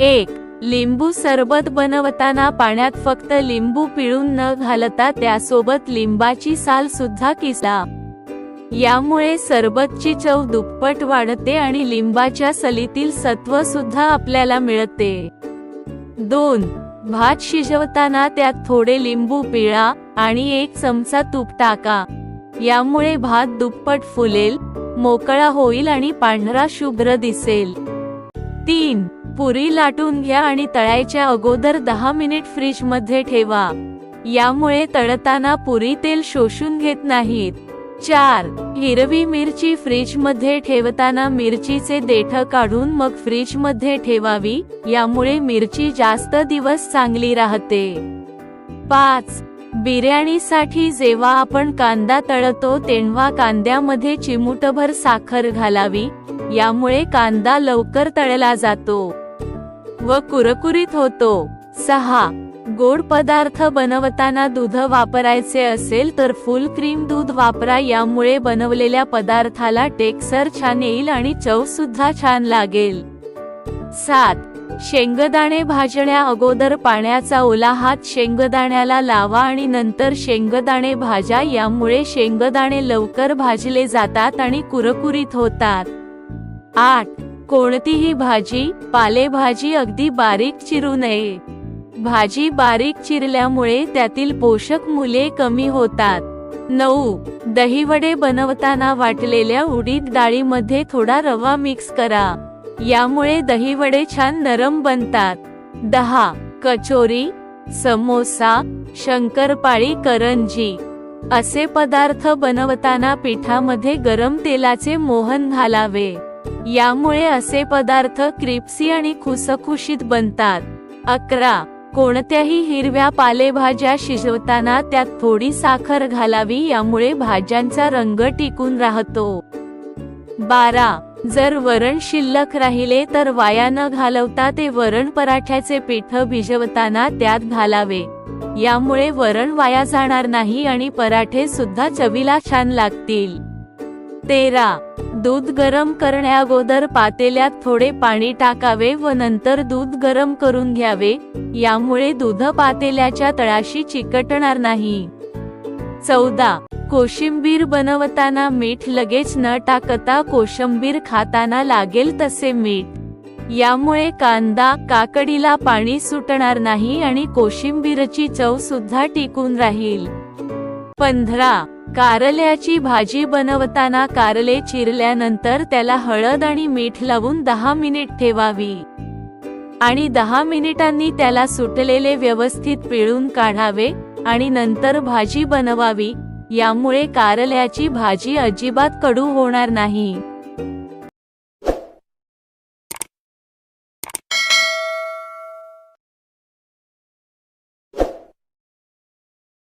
एक लिंबू सरबत बनवताना पाण्यात फक्त लिंबू पिळून न घालता त्यासोबत लिंबाची साल सुद्धा किसा यामुळे सरबतची चव दुप्पट वाढते आणि लिंबाच्या सलीतील सत्व सुद्धा आपल्याला मिळते. दोन भात शिजवताना त्यात थोडे लिंबू पिळा आणि एक चमचा तूप टाका. यामुळे भात दुप्पट फुलेल मोकळा होईल आणि पांढरा शुभ्र दिसेल. तीन पुरी लाटून घ्या आणि तळायच्या अगोदर दहा मिनिट फ्रीजमध्ये ठेवा. यामुळे तळताना पुरी तेल शोषून घेत नाहीत. चार. हिरवी मिरची फ्रीजमध्ये ठेवताना मिरचीचे देठ काढून मग फ्रीजमध्ये ठेवावी यामुळे मिरची जास्त दिवस चांगली राहते. पाच. बिर्याणीसाठी जेव्हा आपण कांदा तळतो तेव्हा कांद्यामध्ये चिमूटभर साखर घालावी यामुळे कांदा लवकर तळला जातो. व कुरकुरीत होतो. सहा. गोड पदार्थ बनवताना दूध वापरायचे असेल तर फुल क्रीम दूध वापरा. यामुळे बनवलेल्या पदार्थाला टेक्सर छान येईल आणि चव सुद्धा छान लागेल. सात. शेंगदाणे भाजण्या अगोदर पाण्याचा ओला हात शेंगदाण्याला लावा आणि नंतर शेंगदाणे भाजा. यामुळे शेंगदाणे लवकर भाजले जातात आणि कुरकुरीत होतात. आठ. कोणतीही भाजी पालेभाजी अगदी बारीक चिरू नये. भाजी बारीक चिरल्यामुळे त्यातील पोषक मुले कमी होतात. नऊ. दहीवडे बनवताना वाटलेल्या उडीद डाळीमध्ये थोडा रवा मिक्स करा. यामुळे दहीवडे छान नरम बनतात. दहा. कचोरी समोसा शंकरपाळी करंजी असे पदार्थ बनवताना पिठामध्ये गरम तेलाचे मोहन घालावे. यामुळे असे पदार्थ क्रिप्सी आणि खुसखुशीत बनतात. अकरा. कोणत्याही हिरव्या पालेभाज्या शिजवताना त्यात थोडी साखर घालावी यामुळे भाज्यांचा रंग टिकून राहतो. बारा. जर वरण शिल्लक राहिले तर वाया न घालवता ते वरण पराठ्याचे पीठ भिजवताना त्यात घालावे. यामुळे वरण वाया जाणार नाही आणि पराठे सुद्धा चवीला छान लागतील. तेरा. दूध गरम करण्याअगोदर पातेल्यात थोडे पाणी टाकावे व नंतर दूध गरम करून घ्यावे यामुळे दूध पातेल्याच्या तळाशी चिकटणार नाही. चौदा. कोशिंबीर बनवताना मीठ लगेच न टाकता कोशिंबीर खाताना लागेल तसे मीठ. यामुळे कांदा काकडीला पाणी सुटणार नाही आणि कोशिंबीरची चव सुद्धा टिकून राहील. पंधरा. कारल्याची भाजी बनवताना कारले चिरल्यानंतर त्याला हळद आणि मीठ लावून दहा मिनिट ठेवावी. आणि दहा मिनिटांनी त्याला सुटलेले व्यवस्थित पिळून काढावे आणि नंतर भाजी बनवावी यामुळे कारल्याची भाजी अजिबात कडू होणार नाही.